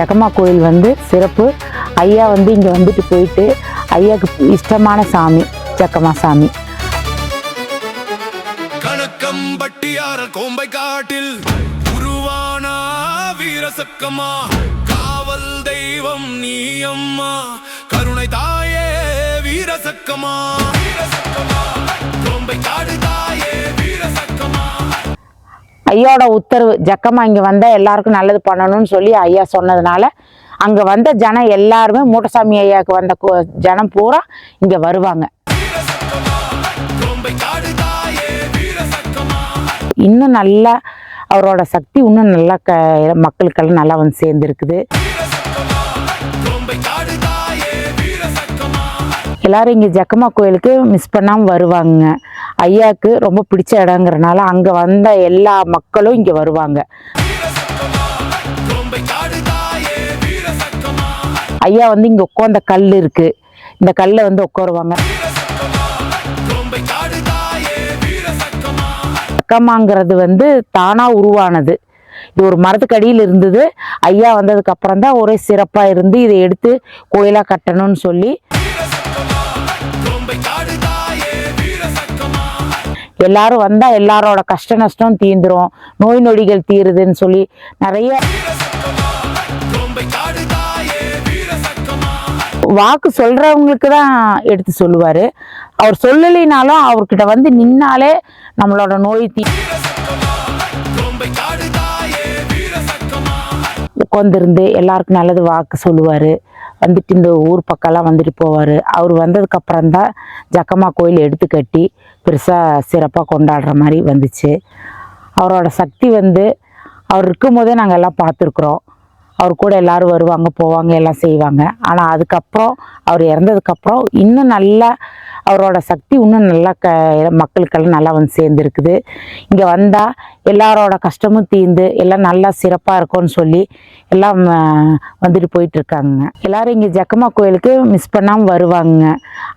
ஜகமா கோயில் வந்து சிறப்பு. ஐயா வந்து இங்கே வந்துட்டு போயிட்டு ஐயாவுக்கு இஷ்டமான சாமி ஜக்கமா சாமி. கணக்கம்பட்டியாரர் கோம்பை காட்டில் உருவானா வீரசக்கமா? காவல் தெய்வம் நீ அம்மா. கருணை தாயே வீரசக்கமா வீரசக்கமா? ஐயாவோட உத்தரவு ஜக்கமா இங்கே வந்தால் எல்லாருக்கும் நல்லது பண்ணணும்னு சொல்லி ஐயா சொன்னதுனால அங்கே வந்த ஜனம் எல்லாருமே மூட்டசாமி ஐயாவுக்கு வந்த ஜனம் பூரா இங்கே வருவாங்க. இன்னும் நல்லா அவரோட சக்தி இன்னும் நல்லா க மக்களுக்கெல்லாம் நல்லா வந்து சேர்ந்துருக்குது. எல்லாரும் இங்கே ஜக்கம்மா கோயிலுக்கு மிஸ் பண்ணாமல் வருவாங்க. ஐயாவுக்கு ரொம்ப பிடிச்ச இடங்கிறனால அங்கே வந்த எல்லா மக்களும் இங்கே வருவாங்க. ஐயா வந்து இங்கே உட்காந்த கல் இருக்குது இந்த கல்லை வந்து உட்காருவாங்க. சக்கமாங்கிறது வந்து தானாக உருவானது. இது ஒரு மரத்துக்கடியில் இருந்தது. ஐயா வந்ததுக்கு அப்புறம் தான் ஒரே சிறப்பாக இருந்து இதை எடுத்து கோயிலாக கட்டணும்னு சொல்லி எல்லாரும் வந்தால் எல்லாரோட கஷ்ட நஷ்டம் தீந்துரும். நோய் நொடிகள் தீருதுன்னு சொல்லி நிறைய வாக்கு சொல்றவங்களுக்கு தான் எடுத்து சொல்லுவாரு. அவர் சொல்லலைனாலும் அவர்கிட்ட வந்து நின்னாலே நம்மளோட நோய் தீ உட்காந்துருந்து எல்லாருக்கும் நல்லது வாக்கு சொல்லுவார். வந்துட்டு இந்த ஊர் பக்கம்லாம் வந்துட்டு போவார். அவர் வந்ததுக்கு அப்புறம் தான் ஜக்கம்மா கோயில் எடுத்து கட்டி பெருசாக சிறப்பாக கொண்டாடுற மாதிரி வந்துச்சு. அவரோட சக்தி வந்து அவர் இருக்கும் போதே நாங்கள் எல்லாம் பார்த்துருக்குறோம். அவர் கூட எல்லாரும் வருவாங்க போவாங்க எல்லாம் செய்வாங்க. ஆனால் அதுக்கப்புறம் அவர் இறந்ததுக்கப்புறம் இன்னும் நல்லா அவரோட சக்தி இன்னும் நல்லா க மக்களுக்கெல்லாம் நல்லா வந்து சேர்ந்துருக்குது. இங்கே வந்தால் எல்லாரோட கஷ்டமும் தீர்ந்து எல்லாம் நல்லா சிறப்பாக இருக்கும்னு சொல்லி எல்லாம் வந்துட்டு போயிட்டுருக்காங்க. எல்லோரும் எல்லாரும் இங்கே ஜக்கம்மா கோயிலுக்கு மிஸ் பண்ணாமல் வருவாங்க.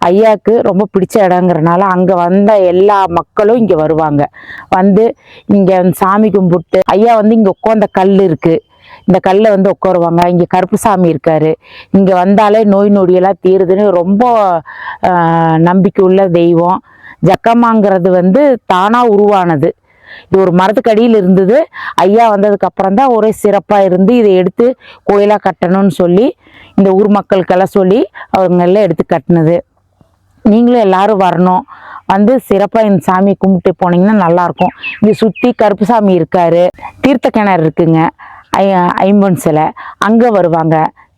ஐயாவுக்கு ரொம்ப பிடிச்ச இடங்கிறனால அங்கே வந்த எல்லா மக்களும் இங்கே வருவாங்க. வந்து இங்கே சாமி கும்பிட்டு ஐயா வந்து இங்கே உட்காந்த கல் இருக்குது இந்த கல்லை வந்து உட்காருவாங்க. இங்கே கருப்புசாமி இருக்காரு. இங்கே வந்தாலே நோய் நொடியெல்லாம் தீருதுன்னு ரொம்ப நம்பிக்கை உள்ள தெய்வம். ஜக்கம்மாங்கிறது வந்து தானாக உருவானது. இது ஒரு மரத்துக்கடியில் இருந்தது. ஐயா வந்ததுக்கு அப்புறம் தான் ஒரே சிறப்பாக இருந்து இதை எடுத்து கோயிலாக கட்டணும்னு சொல்லி இந்த ஊர் மக்களுக்கெல்லாம் சொல்லி அவங்கெல்லாம் எடுத்து கட்டினது. நீங்களும் எல்லாரும் வரணும். வந்து சிறப்பாக இந்த சாமி கும்பிட்டு போனீங்கன்னா நல்லாயிருக்கும் இங்கே சுற்றி கருப்புசாமி இருக்காரு. தீர்த்த கிணறு இருக்குங்க. ஐ ஐம்பொன் சிலை. அங்கே வருவாங்க.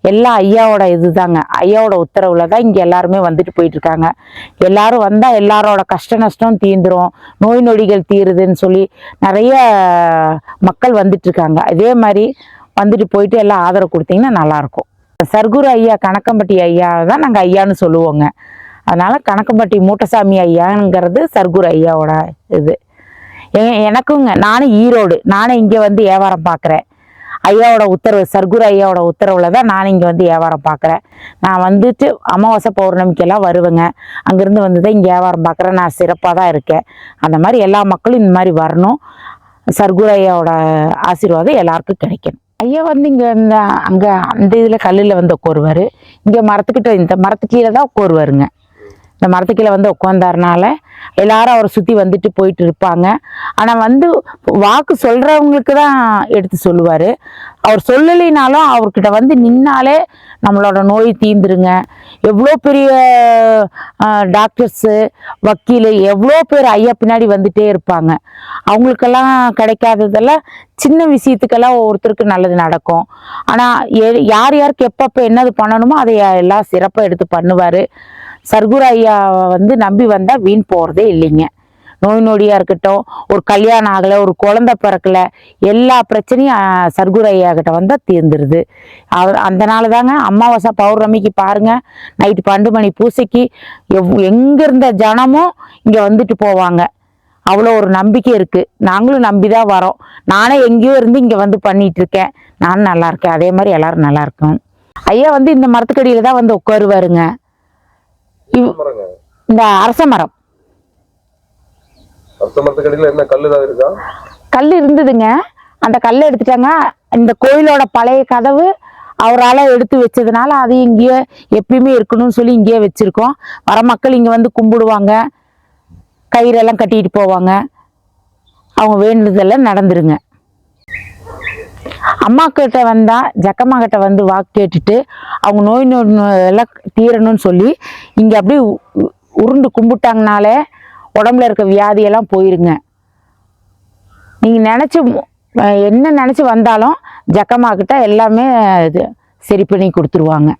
எல்லாம் ஐயாவோட இதுதாங்க. ஐயாவோட உத்தரவில் தான் இங்கே எல்லாருமே வந்துட்டு போயிட்டுருக்காங்க. எல்லாரும் வந்தால் எல்லாரோட கஷ்ட நஷ்டம் தீந்துரும். நோய் நொடிகள் தீருதுன்னு சொல்லி நிறைய மக்கள் வந்துட்டுருக்காங்க. இதே மாதிரி வந்துட்டு போயிட்டு எல்லாம் ஆதரவு கொடுத்தீங்கன்னா நல்லாயிருக்கும். சர்க்குரு ஐயா கணக்கம்பட்டி ஐயா தான் நாங்கள் ஐயான்னு சொல்லுவோங்க. அதனால் கணக்கம்பட்டி மூட்டசாமி ஐயாங்கிறது சர்க்குரு ஐயாவோட இது. எனக்குங்க நானும் ஈரோடு. நானும் இங்கே வந்து வியாபாரம் பார்க்குறேன் ஐயாவோட உத்தரவு சர்க்குரு ஐயாவோட உத்தரவில் தான் நான் இங்கே வந்து வியாபாரம் பார்க்குறேன் நான் வந்துட்டு அமாவாசை பௌர்ணமிக்கெல்லாம் வருவேங்க. அங்கேருந்து வந்து தான் இங்கே வியாபாரம் பார்க்குறேன் நான் சிறப்பாக தான் இருக்கேன். அந்த மாதிரி எல்லா மக்களும் இந்த மாதிரி வரணும். சர்க்குரு ஐயாவோட ஆசீர்வாதம் எல்லாருக்கும் கிடைக்கணும். ஐயா வந்து இங்கே இந்த அங்கே அந்த இதில் கல்லில் வந்து உட்காருவார். இங்கே மரத்துக்கிட்ட இந்த மரத்து கீழே தான் உட்காருவாருங்க. இந்த மரத்துக்கு கீழே வந்து உட்காந்தாருனால எல்லாரும் அவரை சுற்றி வந்துட்டு போயிட்டு இருப்பாங்க. ஆனால் வந்து வாக்கு சொல்கிறவங்களுக்கு தான் எடுத்து சொல்லுவார். அவர் சொல்லலைனாலும் அவர்கிட்ட வந்து நின்னாலே நம்மளோட நோய் தீந்துருங்க. எவ்வளோ பெரிய டாக்டர்ஸு வக்கீல் எவ்வளோ பேர் ஐயா பின்னாடி வந்துட்டே இருப்பாங்க. அவங்களுக்கெல்லாம் கிடைக்காததெல்லாம் சின்ன விஷயத்துக்கெல்லாம் ஒவ்வொருத்தருக்கு நல்லது நடக்கும். ஆனால் யார் யாருக்கு எப்பப்போ என்னது பண்ணணுமோ அதை எல்லாம் சிறப்பாக எடுத்து பண்ணுவார். சர்க்குரு ஐயாவை வந்து நம்பி வந்தால் வீண் போகிறதே இல்லைங்க. நோய் நொடியாக இருக்கட்டும் ஒரு கல்யாணம் ஆகலை ஒரு குழந்த பிறக்கல எல்லா பிரச்சனையும் சர்க்குரு ஐயா கிட்ட வந்தால் தீர்ந்துருது. அந்த நாள் தாங்க அமாவாசை பௌர்ணமிக்கு பாருங்கள் நைட்டு பன்னெண்டு மணி பூசைக்கு எவ் எங்கே இருந்த ஜனமும் இங்கே வந்துட்டு போவாங்க. அவ்வளோ ஒரு நம்பிக்கை இருக்குது நாங்களும் நம்பி தான் வரோம். நானே எங்கேயோ இருந்து இங்கே வந்து பண்ணிட்டு இருக்கேன். நானும் நல்லா இருக்கேன். அதே மாதிரி எல்லோரும் நல்லா இருக்கும் ஐயா வந்து இந்த மரத்துக்கடியில் தான் வந்து உட்காருவாருங்க. இந்த அரச மரம். கல் கல் இருந்ததுங்க. அந்த கல்லை எடுத்துட்டாங்க. இந்த கோயிலோட பழைய கதவு அவரால் எடுத்து வச்சதுனால அது இங்கேயே எப்பயுமே இருக்கணும்னு சொல்லி இங்கேயே வச்சுருக்கோம். வர மக்கள் இங்கே வந்து கும்பிடுவாங்க. கயிறெல்லாம் கட்டிட்டு போவாங்க. அவங்க வேண்டுதெல்லாம் நடந்துருங்க. அம்மா கிட்ட வந்தால் ஜக்கம்மா கிட்ட வந்து வாக்கு கேட்டுட்டு அவங்க நோய் நோய் எல்லாம் தீரணும்னு சொல்லி இங்கே அப்படியே உருண்டு கும்பிட்டாங்கனாலே உடம்புல இருக்க வியாதியெல்லாம் போயிருங்க. நீங்கள் நினச்சி என்ன நினச்சி வந்தாலும் ஜக்கம்மா கிட்ட எல்லாமே இது சரி பண்ணி கொடுத்துருவாங்க.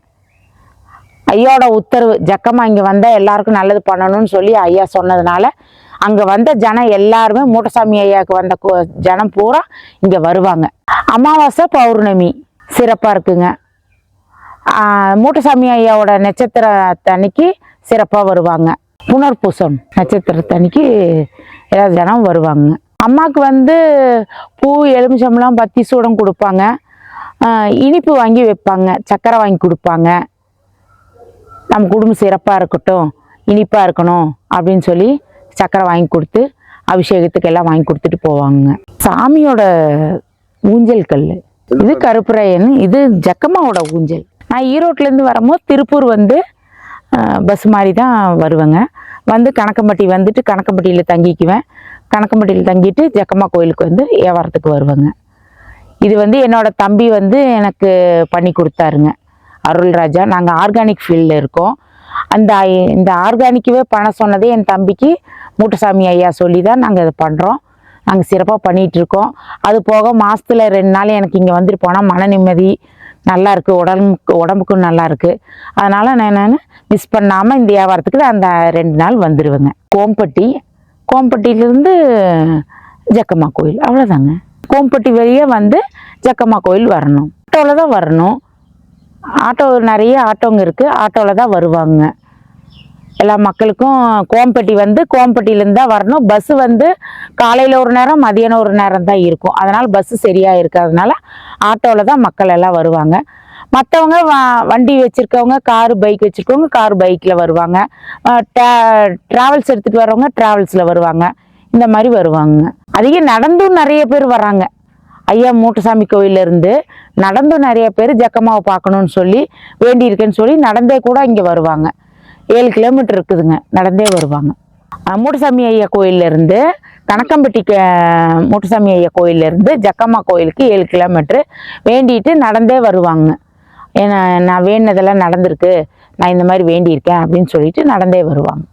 ஐயாவோட உத்தரவு ஜக்கம்மா இங்கே வந்தால் எல்லாருக்கும் நல்லது பண்ணணும்னு சொல்லி ஐயா சொன்னதுனால அங்கே வந்த ஜனம் எல்லாருமே மூட்டசாமி ஐயாவுக்கு வந்த ஜனம் பூரா இங்கே வருவாங்க. அமாவாசை பௌர்ணமி சிறப்பாக இருக்குங்க. மூட்டசாமி ஐயாவோட நட்சத்திரத்தன்னைக்கு சிறப்பாக வருவாங்க. புனர்பூசம் நட்சத்திரத்தன்னைக்கு எல்லா ஜனம் வருவாங்க. அம்மாவுக்கு வந்து பூ எலுமிச்சம்பழம் பத்தி சூடம் கொடுப்பாங்க. இனிப்பு வாங்கி வைப்பாங்க சக்கரை வாங்கி கொடுப்பாங்க. நம்ம குடும்பம் சிறப்பாக இருக்கட்டும் இனிப்பாக இருக்கணும் அப்படின்னு சொல்லி சக்கரை வாங்கி கொடுத்து அபிஷேகத்துக்கு எல்லாம் வாங்கி கொடுத்துட்டு போவாங்க சாமியோட ஊஞ்சல் கல் இது கருப்புரையன் இது ஜக்கம்மாவோட ஊஞ்சல். நான் ஈரோட்லேருந்து வரும்போது திருப்பூர் வந்து பஸ் மாதிரி தான் வருவேங்க. வந்து கணக்கம்பட்டி வந்துட்டு கணக்கம்பட்டியில் தங்கிக்குவேன். கணக்கம்பட்டியில் தங்கிட்டு ஜக்கம்மா கோயிலுக்கு வந்து வியாபாரத்துக்கு வருவேங்க. இது வந்து என்னோட தம்பி வந்து எனக்கு பண்ணி கொடுத்தாருங்க. அருள்ராஜா நாங்கள் ஆர்கானிக் ஃபீல்டில் இருக்கோம். அந்த ஐ- இந்த ஆர்கானிக்கவே பண்ண சொன்னதே என் தம்பிக்கு மூட்டசாமி ஐயா சொல்லி தான் நாங்கள் இதை பண்ணுறோம் நாங்கள் சிறப்பாக பண்ணிகிட்டு இருக்கோம். அது போக மாதத்தில் ரெண்டு நாள் எனக்கு இங்கே வந்துட்டு போனால் மன நிம்மதி நல்லா இருக்கு. உடம்புக்கு உடம்புக்கும் நல்லா இருக்குது அதனால் நான் நான் மிஸ் பண்ணாமல் இந்த வியாபாரத்துக்கு அந்த ரெண்டு நாள் வந்துடுவேங்க கோம்பட்டி. கோம்பட்டியிலேருந்து ஜக்கம்மா கோயில். அவ்வளோதாங்க கோம்பட்டி வழியே வந்து ஜக்கம்மா கோயில் வரணும். ஆட்டோவில் தான் வரணும். ஆட்டோ நிறைய ஆட்டோங்க இருக்குது ஆட்டோவில் தான் வருவாங்க. எல்லா மக்களுக்கும் கோம்பட்டி வந்து கோம்பட்டியிலேருந்து தான் வரணும். பஸ்ஸு வந்து காலையில் ஒரு நேரம் மதியானம் ஒரு நேரம் தான் இருக்கும். அதனால் பஸ்ஸு சரியாக இருக்காதனால ஆட்டோவில் தான் மக்கள் எல்லாம் வருவாங்க. மற்றவங்க வண்டி வச்சுருக்கவங்க காரு பைக் வச்சுருக்கவங்க கார் பைக்கில் வருவாங்க. ட்ராவல்ஸ் எடுத்துகிட்டு வரவங்க ட்ராவல்ஸில் வருவாங்க. இந்த மாதிரி வருவாங்க. அதிகம் நடந்தும் நிறைய பேர் வராங்க ஐயா மூட்டசாமி கோயில்ல இருந்து நடந்தும் நிறைய பேர் ஜக்கம்மாவை பார்க்கணும்னு சொல்லி வேண்டியிருக்கேன்னு சொல்லி நடந்தே கூட இங்கே வருவாங்க. ஏழு கிலோமீட்டர் இருக்குதுங்க. நடந்தே வருவாங்க. மூட்டுசாமி மூட்டசாமி ஐயா கோயில்ல இருந்து கணக்கம்பட்டி க- ஐயா கோயில்ல இருந்து ஜக்கம்மா கோயிலுக்கு ஏழு கிலோமீட்ரு வேண்டிட்டு நடந்தே வருவாங்க. ஏன்னா நான் வேண்டினதெல்லாம் நடந்திருக்கு. நான் இந்த மாதிரி வேண்டியிருக்கேன் அப்படின்னு சொல்லிட்டு நடந்தே வருவாங்க.